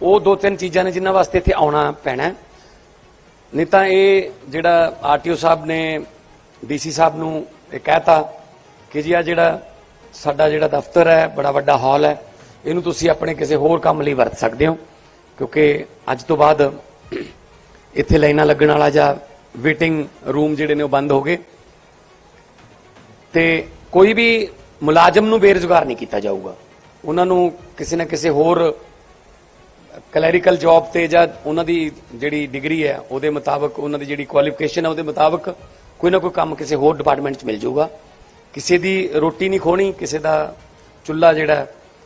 ਉਹ ਦੋ ਤਿੰਨ ਚੀਜ਼ਾਂ ਨੇ ਜਿਨ੍ਹਾਂ ਵਾਸਤੇ ਇੱਥੇ ਆਉਣਾ ਪੈਣਾ ਨਹੀਂ ਤਾਂ ਇਹ ਜਿਹੜਾ ਆਰਟੀਓ ਸਾਹਿਬ ਨੇ, ਡੀਸੀ ਸਾਹਿਬ ਨੂੰ ਇਹ ਕਹਿਤਾ ਕਿ ਜੀ ਆ ਜਿਹੜਾ ਸਾਡਾ ਜਿਹੜਾ ਦਫ਼ਤਰ ਹੈ, ਬੜਾ ਵੱਡਾ ਹਾਲ ਹੈ। ਇਹਨੂੰ ਤੁਸੀਂ ਆਪਣੇ ਕਿਸੇ ਹੋਰ ਕੰਮ ਲਈ ਵਰਤ ਸਕਦੇ ਹੋ, ਕਿਉਂਕਿ ਅੱਜ ਤੋਂ ਬਾਅਦ ਇੱਥੇ ਲਾਈਨਾਂ ਲੱਗਣ ਵਾਲਾ ਜਾਂ ਵੇਟਿੰਗ ਰੂਮ ਜਿਹੜੇ ਨੇ ਉਹ ਬੰਦ ਹੋ ਗਏ। ਤੇ ਕੋਈ ਵੀ ਮੁਲਾਜ਼ਮ ਨੂੰ ਬੇਰੁਜ਼ਗਾਰ ਨਹੀਂ ਕੀਤਾ ਜਾਊਗਾ। ਉਹਨਾਂ ਨੂੰ ਕਿਸੇ ਨਾ ਕਿਸੇ ਹੋਰ ਕਲੈਰੀਕਲ ਜੌਬ ਤੇ ਜਾਂ ਉਹਨਾਂ ਦੀ ਜਿਹੜੀ ਡਿਗਰੀ ਹੈ, ਉਹਦੇ ਮੁਤਾਬਕ, ਉਹਨਾਂ ਦੀ ਜਿਹੜੀ ਕੁਆਲੀਫਿਕੇਸ਼ਨ ਹੈ, ਉਹਦੇ ਮੁਤਾਬਕ ਕੋਈ ਨਾ ਕੋਈ ਕੰਮ ਕਿਸੇ ਹੋਰ ਡਿਪਾਰਟਮੈਂਟ 'ਚ ਮਿਲ ਜਾਊਗਾ। ਕਿਸੇ ਦੀ ਰੋਟੀ ਨਹੀਂ ਖੋਣੀ, ਕਿਸੇ ਦਾ ਚੁੱਲ੍ਹਾ ਜਿਹੜਾ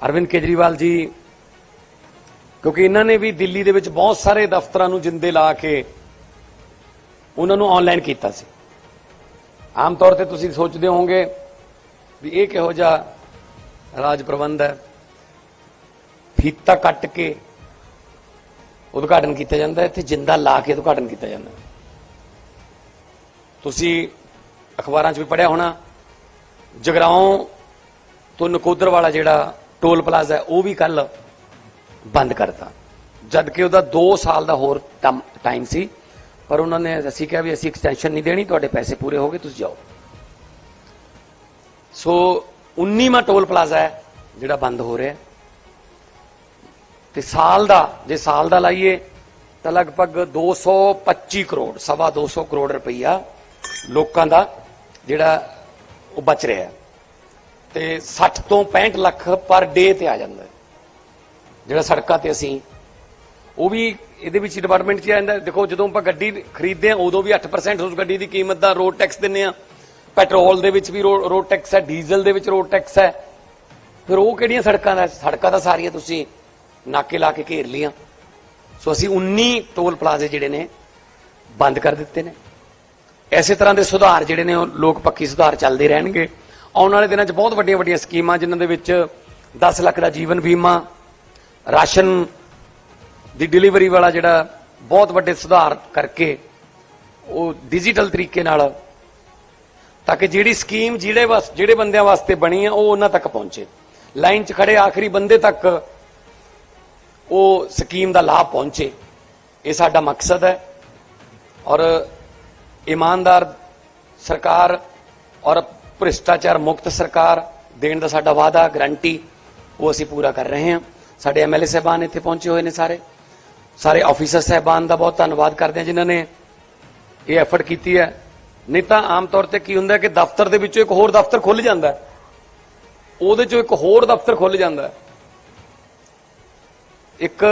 ਅਰਵਿੰਦ ਕੇਜਰੀਵਾਲ ਜੀ ਕਿਉਂਕਿ ਇਹਨਾਂ ਨੇ ਵੀ ਦਿੱਲੀ ਦੇ ਵਿੱਚ ਬਹੁਤ ਸਾਰੇ ਦਫ਼ਤਰਾਂ ਨੂੰ ਜਿੰਦੇ ਲਾ ਕੇ ਉਹਨਾਂ ਨੂੰ ਆਨਲਾਈਨ ਕੀਤਾ ਸੀ। ਆਮ ਤੌਰ ਤੇ ਤੁਸੀਂ ਸੋਚਦੇ ਹੋਵੋਗੇ ਵੀ ਇਹ ਕਿਹੋ ਜਿਹਾ ਰਾਜ ਪ੍ਰਬੰਧ ਹੈ। ਫੀਤਾ ਕੱਟ ਕੇ ਉਦਘਾਟਨ ਕੀਤਾ ਜਾਂਦਾ ਹੈ, ਇੱਥੇ ਜਿੰਦਾ ਲਾ ਕੇ ਉਦਘਾਟਨ ਕੀਤਾ ਜਾਂਦਾ ਤੁਸੀਂ ਅਖਬਾਰਾਂ 'ਚ ਵੀ ਪੜਿਆ ਹੋਣਾ ਜਗਰਾਉਂ ਤੋਂ ਨਕੋਦਰ ਵਾਲਾ ਜਿਹੜਾ ਟੋਲ ਪਲਾਜ਼ਾ ਉਹ ਵੀ ਕੱਲ ਬੰਦ ਕਰਤਾ ਜਦ ਕਿ ਉਹਦਾ 2 ਸਾਲ ਦਾ ਹੋਰ ਟਾਈਮ ਸੀ, ਪਰ ਉਹਨਾਂ ਨੇ ਅਸੀਂ ਕਿਹਾ ਵੀ ਅਸੀਂ ਐਕਸਟੈਂਸ਼ਨ ਨਹੀਂ ਦੇਣੀ, ਤੁਹਾਡੇ ਪੈਸੇ ਪੂਰੇ ਹੋ ਗਏ, ਤੁਸੀਂ ਜਾਓ ਸੋ 19ਵਾਂ ਟੋਲ ਪਲਾਜ਼ਾ ਹੈ, ਜਿਹੜਾ ਬੰਦ ਹੋ ਰਿਹਾ ਹੈ। ਤੇ ਸਾਲ ਦਾ, ਜੇ ਸਾਲ ਦਾ ਲਾਈਏ, ਤਾਂ ਲਗਭਗ 225 ਕਰੋੜ, ਸਵਾ 200 ਕਰੋੜ ਰੁਪਈਆ ਲੋਕਾਂ ਦਾ ਜਿਹੜਾ ਉਹ ਬਚ ਰਿਹਾ ਹੈ। ਤੇ 60 ਤੋਂ 65 ਲੱਖ ਪਰ ਡੇ ਤੇ ਆ ਜਾਂਦਾ ਜਿਹੜਾ ਸੜਕਾਂ ਤੇ ਅਸੀਂ, ਉਹ ਵੀ ਇਹਦੇ ਵਿੱਚ ਡਿਪਾਰਟਮੈਂਟ 'ਚ ਆ ਜਾਂਦਾ ਦੇਖੋ, ਜਦੋਂ ਆਪਾਂ ਗੱਡੀ ਖਰੀਦਦੇ ਆ ਉਦੋਂ ਵੀ 8% ਉਸ ਗੱਡੀ ਦੀ ਕੀਮਤ ਦਾ ਰੋਡ ਟੈਕਸ ਦਿੰਨੇ ਆ ਪੈਟਰੋਲ ਦੇ ਵਿੱਚ ਵੀ ਰੋ- ਰੋਡ ਟੈਕਸ ਹੈ, ਡੀਜ਼ਲ ਦੇ ਵਿੱਚ ਰੋਡ ਟੈਕਸ ਹੈ। ਫਿਰ ਉਹ ਕਿਹੜੀਆਂ ਸੜਕਾਂ ਦਾ, ਸੜਕਾਂ ਤਾਂ ਸਾਰੀਆਂ ਤੁਸੀਂ ਨਾਕੇ ਲਾ ਕੇ ਘੇਰ ਲੀਆਂ ਸੋ ਅਸੀਂ 19 ਟੋਲ ਪਲਾਜ਼ੇ ਜਿਹੜੇ ਨੇ, ਬੰਦ ਕਰ ਦਿੱਤੇ ਨੇ। ਐਸੇ ਤਰ੍ਹਾਂ ਦੇ ਸੁਧਾਰ ਜਿਹੜੇ ਨੇ, ਉਹ ਲੋਕ ਪੱਕੀ ਸੁਧਾਰ ਚੱਲਦੇ ਰਹਿਣਗੇ। ਆਉਣ ਵਾਲੇ ਦਿਨਾਂ 'ਚ ਬਹੁਤ ਵੱਡੀਆਂ ਵੱਡੀਆਂ ਸਕੀਮਾਂ, ਜਿਨ੍ਹਾਂ ਦੇ ਵਿੱਚ 10 ਲੱਖ ਦਾ ਜੀਵਨ ਬੀਮਾ, ਰਾਸ਼ਨ ਦੀ ਡਿਲੀਵਰੀ ਵਾਲਾ ਜਿਹੜਾ ਬਹੁਤ ਵੱਡੇ ਸੁਧਾਰ ਕਰਕੇ ਉਹ ਡਿਜੀਟਲ ਤਰੀਕੇ ਨਾਲ ਤਾਂ ਕਿ ਜਿਹੜੀ ਸਕੀਮ ਜਿਹੜੇ ਵਾਸ, ਜਿਹੜੇ ਬੰਦਿਆਂ ਵਾਸਤੇ ਬਣੀ ਹੈ ਉਹ ਉਹਨਾਂ ਤੱਕ ਪਹੁੰਚੇ। ਲਾਈਨ 'ਚ ਖੜੇ ਆਖਰੀ ਬੰਦੇ ਤੱਕ ਉਹ ਸਕੀਮ ਦਾ ਲਾਭ ਪਹੁੰਚੇ। ਇਹ ਸਾਡਾ ਮਕਸਦ ਹੈ ਔਰ ਇਮਾਨਦਾਰ ਸਰਕਾਰ ਔਰ ਭ੍ਰਿਸ਼ਟਾਚਾਰ ਮੁਕਤ ਸਰਕਾਰ ਦੇਣ ਦਾ ਸਾਡਾ ਵਾਅਦਾ ਗਰੰਟੀ ਉਹ ਅਸੀਂ ਪੂਰਾ ਕਰ ਰਹੇ ਹਾਂ। ਸਾਡੇ ਐਮਐਲਏ ਸਾਹਿਬਾਨ ਇੱਥੇ ਪਹੁੰਚੇ ਹੋਏ ਨੇ ਸਾਰੇ। ਸਾਰੇ ਆਫੀਸਰ ਸਾਹਿਬਾਨ ਦਾ ਬਹੁਤ ਧੰਨਵਾਦ ਕਰਦੇ ਹਾਂ ਜਿਨ੍ਹਾਂ ਨੇ ਇਹ ਐਫਰਟ ਕੀਤੀ ਹੈ। ਨਹੀਂ ਤਾਂ ਆਮ ਤੌਰ ਤੇ ਕੀ ਹੁੰਦਾ ਕਿ ਦਫ਼ਤਰ ਦੇ ਵਿੱਚੋਂ ਇੱਕ ਹੋਰ ਦਫ਼ਤਰ ਖੁੱਲ ਜਾਂਦਾ ਉਹਦੇ ਚੋਂ ਇੱਕ ਹੋਰ ਦਫ਼ਤਰ ਖੁੱਲ ਜਾਂਦਾ ਇੱਕ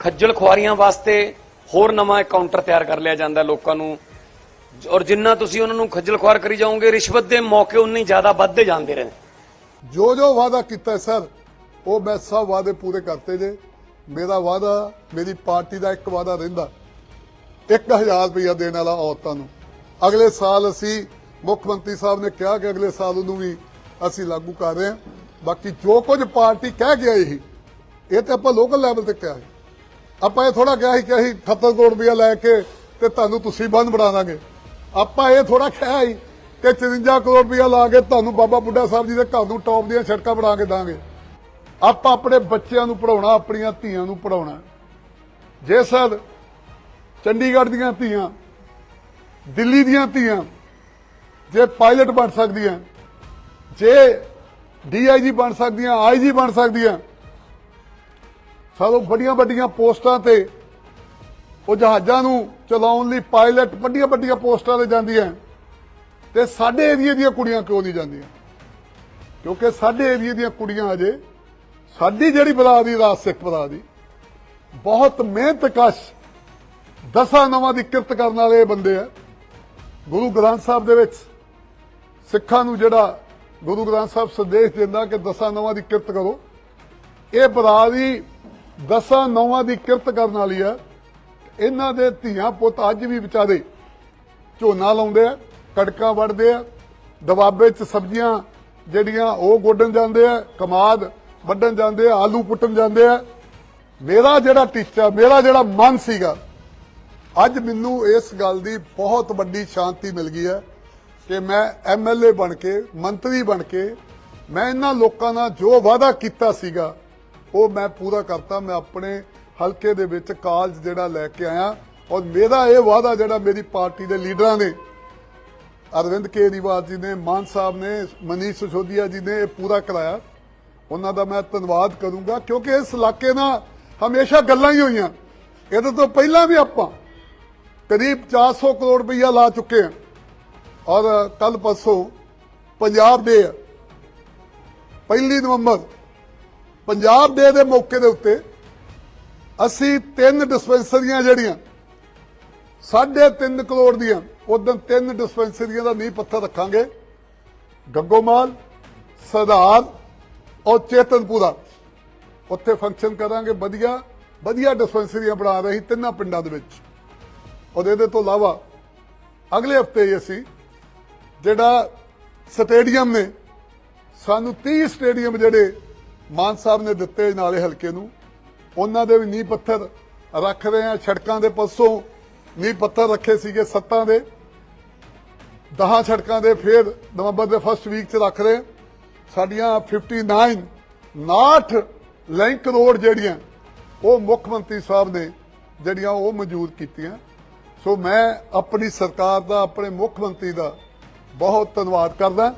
ਖੱਜਲ ਖੁਆਰੀਆਂ ਵਾਸਤੇ ਹੋਰ ਨਵਾਂ ਕਾਊਂਟਰ ਤਿਆਰ ਕਰ ਲਿਆ ਜਾਂਦਾ ਲੋਕਾਂ ਨੂੰ। ਔਰ ਜਿੰਨਾ ਤੁਸੀਂ ਉਹਨਾਂ ਨੂੰ ਖੱਜਲ ਖੁਆਰ ਕਰੀ ਜਾਓਗੇ, ਰਿਸ਼ਵਤ ਦੇ ਮੌਕੇ ਉਨੇ ਜ਼ਿਆਦਾ ਵੱਧਦੇ ਜਾਂਦੇ ਰਹੇ ਜੋ ਜੋ ਵਾਅਦਾ ਕੀਤਾ ਸਰ, ਉਹ ਮੈਂ ਸਭ ਵਾਅਦੇ ਪੂਰੇ ਕਰਤੇ ਜੇ ਮੇਰਾ ਵਾਅਦਾ, ਮੇਰੀ ਪਾਰਟੀ ਦਾ ਇੱਕ ਵਾਅਦਾ ਰਹਿੰਦਾ। 1000 ਰੁਪਇਆ ਦੇਣ ਵਾਲਾ ਔਰਤਾਂ ਨੂੰ। ਅਗਲੇ ਸਾਲ ਅਸੀਂ, ਮੁੱਖ ਮੰਤਰੀ ਸਾਹਿਬ ਨੇ ਕਿਹਾ ਕਿ ਅਗਲੇ ਸਾਲ ਉਹਨੂੰ ਵੀ ਅਸੀਂ ਲਾਗੂ ਕਰ ਰਹੇ ਹਾਂ। ਬਾਕੀ ਜੋ ਕੁਝ ਪਾਰਟੀ ਕਹਿ ਗਿਆ ਇਹ ਇਹ ਤੇ ਆਪਾਂ ਲੋਕਲ ਲੈਵਲ ਤੇ ਕਿਹਾ ਸੀ। ਆਪਾਂ ਇਹ ਥੋੜਾ ਕਿਹਾ ਸੀ ਕਿ ਅਸੀਂ 78 ਕਰੋੜ ਰੁਪਇਆ ਲੈ ਕੇ ਤੇ ਤੁਹਾਨੂੰ ਤੁਸੀਂ ਬੰਦ ਬਣਾ ਦਾਂਗੇ। ਆਪਾਂ ਇਹ ਥੋੜਾ ਕਿਹਾ ਸੀ ਕਿ 54 ਕਰੋੜ ਰੁਪਇਆ ਲਾ ਕੇ ਤੁਹਾਨੂੰ ਬਾਬਾ ਬੁੱਢਾ ਸਾਹਿਬ ਜੀ ਦੇ ਘਰ ਨੂੰ ਟੌਪ ਦੀਆਂ ਸੜਕਾਂ ਬਣਾ ਕੇ ਦਾਂਗੇ। ਆਪਾਂ ਆਪਣੇ ਬੱਚਿਆਂ ਨੂੰ ਪੜਾਉਣਾ ਆਪਣੀਆਂ ਧੀਆਂ ਨੂੰ ਪੜਾਉਣਾ ਜੇ ਸਰ ਚੰਡੀਗੜ੍ਹ ਦੀਆਂ ਧੀਆਂ, ਦਿੱਲੀ ਦੀਆਂ ਧੀਆਂ, ਜੇ ਪਾਇਲਟ ਬਣ ਸਕਦੀਆਂ, ਜੇ ਡੀਆਈਜੀ ਬਣ ਸਕਦੀਆਂ ਆਈਜੀ ਬਣ ਸਕਦੀਆਂ ਸਾਨੂੰ ਵੱਡੀਆਂ ਵੱਡੀਆਂ ਪੋਸਟਾਂ ਤੇ ਉਹ ਜਹਾਜ਼ਾਂ ਨੂੰ ਚਲਾਉਣ ਲਈ ਪਾਇਲਟ ਵੱਡੀਆਂ ਵੱਡੀਆਂ ਪੋਸਟਾਂ ਤੇ ਜਾਂਦੀਆਂ ਤੇ ਸਾਡੇ ਏਰੀਏ ਦੀਆਂ ਕੁੜੀਆਂ ਕਿਉਂ ਨਹੀਂ ਜਾਂਦੀਆਂ? ਕਿਉਂਕਿ ਸਾਡੇ ਏਰੀਏ ਦੀਆਂ ਕੁੜੀਆਂ ਅਜੇ ਸਾਡੀ ਜਿਹੜੀ ਬਰਾਦਰੀ ਰਾਜ ਸਿੱਖ ਬਰਾਦਰੀ ਬਹੁਤ ਮਿਹਨਤ ਕਸ਼ ਦਸਾਂ ਨਵਾਂ ਦੀ ਕਿਰਤ ਕਰਨ ਵਾਲੇ ਇਹ ਬੰਦੇ ਆ। ਗੁਰੂ ਗ੍ਰੰਥ ਸਾਹਿਬ ਦੇ ਵਿੱਚ ਸਿੱਖਾਂ ਨੂੰ ਜਿਹੜਾ ਗੁਰੂ ਗ੍ਰੰਥ ਸਾਹਿਬ ਸੰਦੇਸ਼ ਦਿੰਦਾ ਕਿ ਦਸਾਂ ਨਵਾਂ ਦੀ ਕਿਰਤ ਕਰੋ, ਇਹ ਬਰਾਦਰੀ ਦਸਾਂ ਨਵਾਂ ਦੀ ਕਿਰਤ ਕਰਨ ਵਾਲੀ ਆ। ਇਹਨਾਂ ਦੇ ਧੀਆਂ ਪੁੱਤ ਅੱਜ ਵੀ ਵਿਚਾਰੇ ਝੋਨਾ ਲਾਉਂਦੇ ਆ, ਕੜਕਾਂ ਵੜਦੇ ਆ, ਦਬਾਬੇ 'ਚ ਸਬਜ਼ੀਆਂ ਜਿਹੜੀਆਂ ਉਹ ਗੋਡਣ ਜਾਂਦੇ ਆ, ਕਮਾਦ ਵੱਢਣ ਜਾਂਦੇ ਆ, ਆਲੂ ਪੁੱਟਣ ਜਾਂਦੇ ਆ। ਮੇਰਾ ਜਿਹੜਾ ਟੀਚਾ, ਮੇਰਾ ਜਿਹੜਾ ਮਨ ਸੀਗਾ, ਅੱਜ ਮੈਨੂੰ ਇਸ ਗੱਲ ਦੀ ਬਹੁਤ ਵੱਡੀ ਸ਼ਾਂਤੀ ਮਿਲ ਗਈ ਹੈ ਕਿ ਮੈਂ ਐਮਐਲਏ ਬਣ ਕੇ, ਮੰਤਰੀ ਬਣ ਕੇ, ਮੈਂ ਇਹਨਾਂ ਲੋਕਾਂ ਨਾਲ ਜੋ ਵਾਅਦਾ ਕੀਤਾ ਸੀਗਾ, ਉਹ ਮੈਂ ਪੂਰਾ ਕਰਤਾ, ਮੈਂ ਆਪਣੇ ਹਲਕੇ ਦੇ ਵਿੱਚ ਕਾਲਜ ਜਿਹੜਾ ਲੈ ਕੇ ਆਇਆ। ਔਰ ਮੇਰਾ ਇਹ ਵਾਅਦਾ ਜਿਹੜਾ ਮੇਰੀ ਪਾਰਟੀ ਦੇ ਲੀਡਰਾਂ ਨੇ, ਅਰਵਿੰਦ ਕੇਜਰੀਵਾਲ ਜੀ ਨੇ, ਮਾਨ ਸਾਹਿਬ ਨੇ, ਮਨੀਸ਼ ਸਿਸੋਦੀਆ ਜੀ ਨੇ ਇਹ ਪੂਰਾ ਕਰਾਇਆ। ਉਹਨਾਂ ਦਾ ਮੈਂ ਧੰਨਵਾਦ ਕਰੂੰਗਾ, ਕਿਉਂਕਿ ਇਸ ਇਲਾਕੇ ਨਾਲ ਹਮੇਸ਼ਾ ਗੱਲਾਂ ਹੀ ਹੋਈਆਂ। ਇਹਦੇ ਤੋਂ ਪਹਿਲਾਂ ਵੀ ਆਪਾਂ ਕਰੀਬ 400 ਕਰੋੜ ਰੁਪਈਆ ਲਾ ਚੁੱਕੇ ਹਾਂ। ਔਰ ਕੱਲ ਪਰਸੋਂ ਪੰਜਾਬ ਦੇ ਪਹਿਲੀ ਨਵੰਬਰ, ਪੰਜਾਬ ਦੇ ਦੇ ਮੌਕੇ ਦੇ ਉੱਤੇ ਅਸੀਂ ਤਿੰਨ ਡਿਸਪੈਂਸਰੀਆਂ ਜਿਹੜੀਆਂ, ਸਾਢੇ ਤਿੰਨ ਕਰੋੜ ਦੀਆਂ ਉਦੋਂ ਤਿੰਨ ਡਿਸਪੈਂਸਰੀਆਂ ਦਾ ਨੀਂਹ ਪੱਥਰ ਰੱਖਾਂਗੇ। ਗੱਗੋਮਾਲ, ਸਰਦਾਰ ਔਰ ਚੇਤਨਪੁਰਾ। ਉੱਥੇ ਫੰਕਸ਼ਨ ਕਰਾਂਗੇ, ਵਧੀਆ ਵਧੀਆ ਡਿਸਪੈਂਸਰੀਆਂ ਬਣਾ ਰਹੀ ਤਿੰਨਾਂ ਪਿੰਡਾਂ ਦੇ ਵਿੱਚ। ਔਰ ਇਹਦੇ ਤੋਂ ਇਲਾਵਾ ਅਗਲੇ ਹਫ਼ਤੇ ਅਸੀਂ ਜਿਹੜਾ ਸਟੇਡੀਅਮ ਨੇ, ਸਾਨੂੰ 30 ਸਟੇਡੀਅਮ ਜਿਹੜੇ ਮਾਨ ਸਾਹਿਬ ਨੇ ਦਿੱਤੇ ਨਾਲੇ ਹਲਕੇ ਨੂੰ ਉਹਨਾਂ ਦੇ ਵੀ ਨੀਂਹ ਪੱਥਰ ਰੱਖ ਰਹੇ ਆ, ਸੜਕਾਂ ਦੇ ਪਾਸੋਂ ਨੀਂਹ ਪੱਥਰ ਰੱਖੇ ਸੀਗੇ ਸੱਤਾਂ ਦੇ। 10 ਸੜਕਾਂ ਦੇ ਫਿਰ ਨਵੰਬਰ ਦੇ ਫਸਟ ਵੀਕ 'ਚ ਰੱਖ ਰਹੇ। ਹਾਂ। ਸਾਡੀਆਂ 59 69 ਲਿੰਕ ਰੋਡ ਜਿਹੜੀਆਂ, ਉਹ ਮੁੱਖ ਮੰਤਰੀ ਸਾਹਿਬ ਨੇ ਜਿਹੜੀਆਂ ਉਹ ਮਨਜ਼ੂਰ ਕੀਤੀਆਂ। ਸੋ ਮੈਂ ਆਪਣੀ ਸਰਕਾਰ ਦਾ, ਆਪਣੇ ਮੁੱਖ ਮੰਤਰੀ ਦਾ ਬਹੁਤ ਧੰਨਵਾਦ ਕਰਦਾ।